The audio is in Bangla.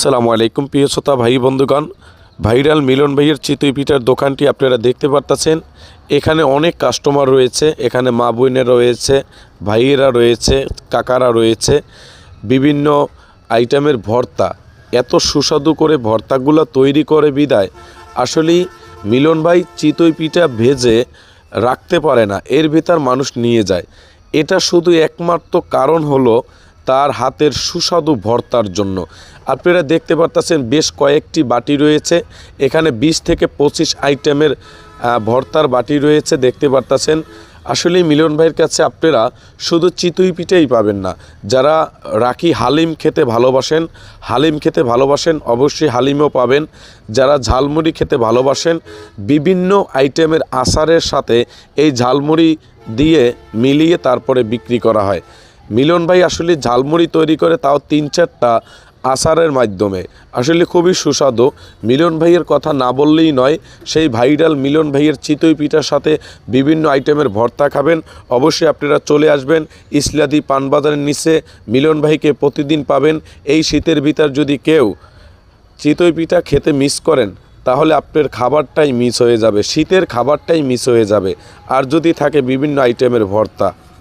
সালামু আলাইকুম, প্রিয় শ্রোতা, ভাই, বন্ধুগণ। ভাইরাল মিলন ভাইয়ের চিতই পিঠার দোকানটি আপনারা দেখতে পারতেছেন। এখানে অনেক কাস্টমার রয়েছে, এখানে মা বোনেরা রয়েছে, ভাইয়েরা রয়েছে, কাকারা রয়েছে। বিভিন্ন আইটেমের ভর্তা, এত সুস্বাদু করে ভর্তাগুলো তৈরি করে বিদায়। আসলেই মিলন ভাই চিতই পিঠা ভেজে রাখতে পারে না, এর ভেতর মানুষ নিয়ে যায়। এটা শুধু একমাত্র কারণ হলো তার হাতের সুস্বাদু ভর্তার জন্য। আপনারা দেখতে পারতেছেন বেশ কয়েকটি বাটি রয়েছে। এখানে বিশ থেকে পঁচিশ আইটেমের ভর্তার বাটি রয়েছে, দেখতে পারতেছেন। আসলে মিলন ভাইয়ের কাছে আপনারা শুধু চিতুই পিঠেই পাবেন না। যারা রাখি হালিম খেতে ভালোবাসেন, হালিম খেতে ভালোবাসেন, অবশ্যই হালিমও পাবেন। যারা ঝালমুড়ি খেতে ভালোবাসেন, বিভিন্ন আইটেমের আচারের সাথে এই ঝালমুড়ি দিয়ে মিলিয়ে তারপরে বিক্রি করা হয়। মিলন ভাই আসলে ঝালমুড়ি তৈরি করে তাও তিন চারটা আচারের মাধ্যমে। আসলে খুবই সুস্বাদু। মিলন ভাইয়ের কথা না বললেই নয়, সেই ভাইরাল মিলন ভাইয়ের চিতই পিঠার সাথে বিভিন্ন আইটেমের ভর্তা খাবেন। অবশ্যই আপনারা চলে আসবেন ইসলাদি পানবাজারের নিচে। মিলন ভাইকে প্রতিদিন পাবেন। এই শীতের ভিতর যদি কেউ চিতই পিঠা খেতে মিস করেন, তাহলে আপনার খাবারটাই মিস হয়ে যাবে। শীতের খাবারটাই মিস হয়ে যাবে। আর যদি থাকে বিভিন্ন আইটেমের ভর্তা